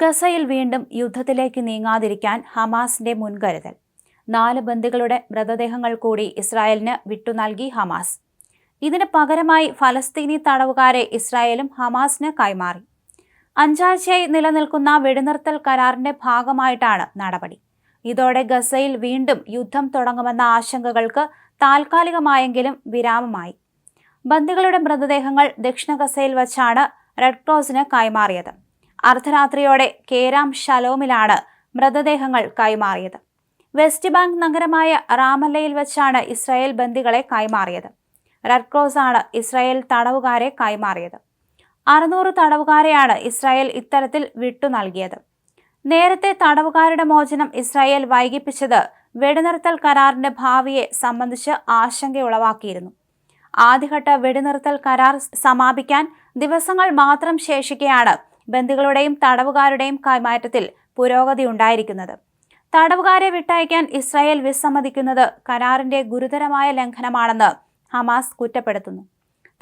ഗസയിൽ വീണ്ടും യുദ്ധത്തിലേക്ക് നീങ്ങാതിരിക്കാൻ ഹമാസിന്റെ മുൻകരുതൽ. നാല് ബന്ദികളുടെ മൃതദേഹങ്ങൾ കൂടി ഇസ്രായേലിന് വിട്ടു നൽകി ഹമാസ്. ഇതിന് പകരമായി ഫലസ്തീനി തടവുകാരെ ഇസ്രായേലും ഹമാസിന് കൈമാറി. അഞ്ചാഴ്ചയായി നിലനിൽക്കുന്ന വെടിനിർത്തൽ കരാറിന്റെ ഭാഗമായിട്ടാണ് നടപടി. ഇതോടെ ഗസയിൽ വീണ്ടും യുദ്ധം തുടങ്ങുമെന്ന ആശങ്കകൾക്ക് താൽക്കാലികമായെങ്കിലും വിരാമമായി. ബന്ദികളുടെ മൃതദേഹങ്ങൾ ദക്ഷിണ ഗസയിൽ വച്ചാണ് റെഡ് ക്രോസിന് കൈമാറിയത്. അർദ്ധരാത്രിയോടെ കേരാം ഷലോമിലാണ് മൃതദേഹങ്ങൾ കൈമാറിയത്. വെസ്റ്റ് ബാങ്ക് നഗരമായ റാമല്ലയിൽ വെച്ചാണ് ഇസ്രായേൽ ബന്ദികളെ കൈമാറിയത്. റെഡ് ക്രോസ് ആണ് ഇസ്രായേൽ തടവുകാരെ കൈമാറിയത്. അറുന്നൂറ് തടവുകാരെയാണ് ഇസ്രായേൽ ഇത്തരത്തിൽ വിട്ടു നൽകിയത്. നേരത്തെ തടവുകാരുടെ മോചനം ഇസ്രായേൽ വൈകിപ്പിച്ചത് വെടിനിർത്തൽ കരാറിന്റെ ഭാവിയെ സംബന്ധിച്ച് ആശങ്കയുളവാക്കിയിരുന്നു. ആദ്യഘട്ട വെടിനിർത്തൽ കരാർ സമാപിക്കാൻ ദിവസങ്ങൾ മാത്രം ശേഷിക്കെയാണ് ബന്ദികളുടെയും തടവുകാരുടെയും കൈമാറ്റത്തിൽ പുരോഗതി ഉണ്ടായിരിക്കുന്നത്. തടവുകാരെ വിട്ടയക്കാൻ ഇസ്രായേൽ വിസമ്മതിക്കുന്നത് കരാറിന്റെ ഗുരുതരമായ ലംഘനമാണെന്ന് ഹമാസ് കുറ്റപ്പെടുത്തുന്നു.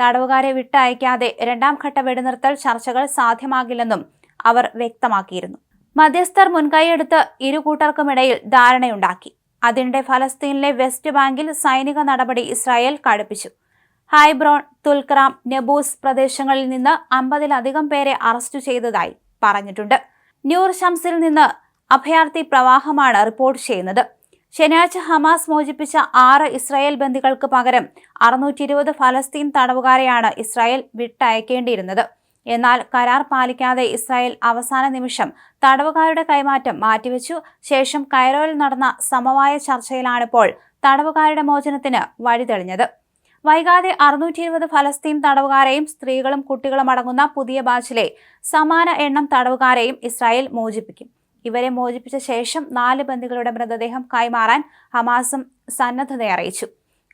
തടവുകാരെ വിട്ടയക്കാതെ രണ്ടാം ഘട്ട വെടിനിർത്തൽ ചർച്ചകൾ സാധ്യമാകില്ലെന്നും അവർ വ്യക്തമാക്കിയിരുന്നു. മധ്യസ്ഥർ മുൻകൈയെടുത്ത് ഇരു കൂട്ടർക്കുമിടയിൽ ധാരണയുണ്ടാക്കി. അതിനിടെ ഫലസ്തീനിലെ വെസ്റ്റ് ബാങ്കിൽ സൈനിക നടപടി ഇസ്രായേൽ കടുപ്പിച്ചു. ഹൈബ്രോൺ തുൽക്രാം നെബൂസ് പ്രദേശങ്ങളിൽ നിന്ന് അമ്പതിലധികം പേരെ അറസ്റ്റ് ചെയ്തതായി പറഞ്ഞിട്ടുണ്ട്. ന്യൂർ ഷംസിൽ നിന്ന് അഭയാർത്ഥി പ്രവാഹമാണ് റിപ്പോർട്ട് ചെയ്യുന്നത്. ശനിയാഴ്ച ഹമാസ് മോചിപ്പിച്ച ആറ് ഇസ്രായേൽ ബന്ദികൾക്ക് പകരം അറുന്നൂറ്റി ഇരുപത് ഫലസ്തീൻ തടവുകാരെയാണ് ഇസ്രായേൽ വിട്ടയക്കേണ്ടിയിരുന്നത്. എന്നാൽ കരാർ പാലിക്കാതെ ഇസ്രായേൽ അവസാന നിമിഷം തടവുകാരുടെ കൈമാറ്റം മാറ്റിവെച്ചു. ശേഷം കൈറോയിൽ നടന്ന സമവായ ചർച്ചയിലാണിപ്പോൾ തടവുകാരുടെ മോചനത്തിന് വഴിതെളിഞ്ഞത്. വൈകാതെ അറുന്നൂറ്റി ഇരുപത് ഫലസ്തീൻ തടവുകാരെയും സ്ത്രീകളും കുട്ടികളും അടങ്ങുന്ന പുതിയ ബാച്ചിലെ സമാന എണ്ണം തടവുകാരെയും ഇസ്രായേൽ മോചിപ്പിക്കും. ഇവരെ മോചിപ്പിച്ച ശേഷം നാല് ബന്ദികളുടെ മൃതദേഹം കൈമാറാൻ ഹമാസും സന്നദ്ധത അറിയിച്ചു.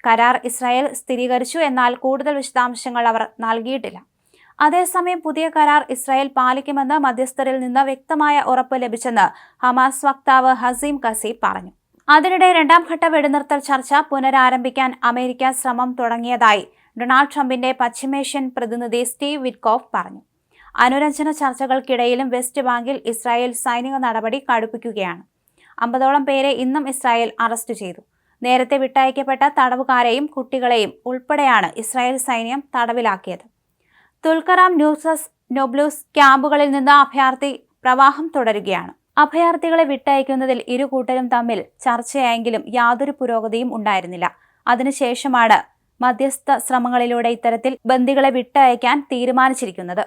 കരാർ ഇസ്രായേൽ സ്ഥിരീകരിച്ചു എന്നാൽ കൂടുതൽ വിശദാംശങ്ങൾ അവർ നൽകിയിട്ടില്ല. അതേസമയം പുതിയ കരാർ ഇസ്രായേൽ പാലിക്കുമെന്ന് മധ്യസ്ഥരിൽ നിന്ന് വ്യക്തമായ ഉറപ്പ് ലഭിച്ചെന്ന് ഹമാസ് വക്താവ് ഹസീം കസീബ് പറഞ്ഞു. അതിനിടെ രണ്ടാം ഘട്ട വെടിനിർത്തൽ ചർച്ച പുനരാരംഭിക്കാൻ അമേരിക്ക ശ്രമം തുടങ്ങിയതായി ഡൊണാൾഡ് ട്രംപിന്റെ പശ്ചിമേഷ്യൻ പ്രതിനിധി സ്റ്റീവ് വിറ്റ്കോഫ് പറഞ്ഞു. അനുരഞ്ജന ചർച്ചകൾക്കിടയിലും വെസ്റ്റ് ബാങ്കിൽ ഇസ്രായേൽ സൈനിക നടപടി കടുപ്പിക്കുകയാണ്. അമ്പതോളം പേരെ ഇന്നും ഇസ്രായേൽ അറസ്റ്റ് ചെയ്തു. നേരത്തെ വിട്ടയക്കപ്പെട്ട തടവുകാരെയും കുട്ടികളെയും ഉൾപ്പെടെയാണ് ഇസ്രായേൽ സൈന്യം തടവിലാക്കിയത്. തുൽക്കറാം ന്യൂസസ് നൊബ്ലൂസ് ക്യാമ്പുകളിൽ നിന്ന് അഭയാർത്ഥി പ്രവാഹം തുടരുകയാണ്. അഭയാർത്ഥികളെ വിട്ടയക്കുന്നതിൽ ഇരു കൂട്ടരും തമ്മിൽ ചർച്ചയായെങ്കിലും യാതൊരു പുരോഗതിയും ഉണ്ടായിരുന്നില്ല. അതിനുശേഷമാണ് മധ്യസ്ഥ ശ്രമങ്ങളിലൂടെ ഇത്തരത്തിൽ ബന്ദികളെ വിട്ടയക്കാൻ തീരുമാനിച്ചിരിക്കുന്നത്.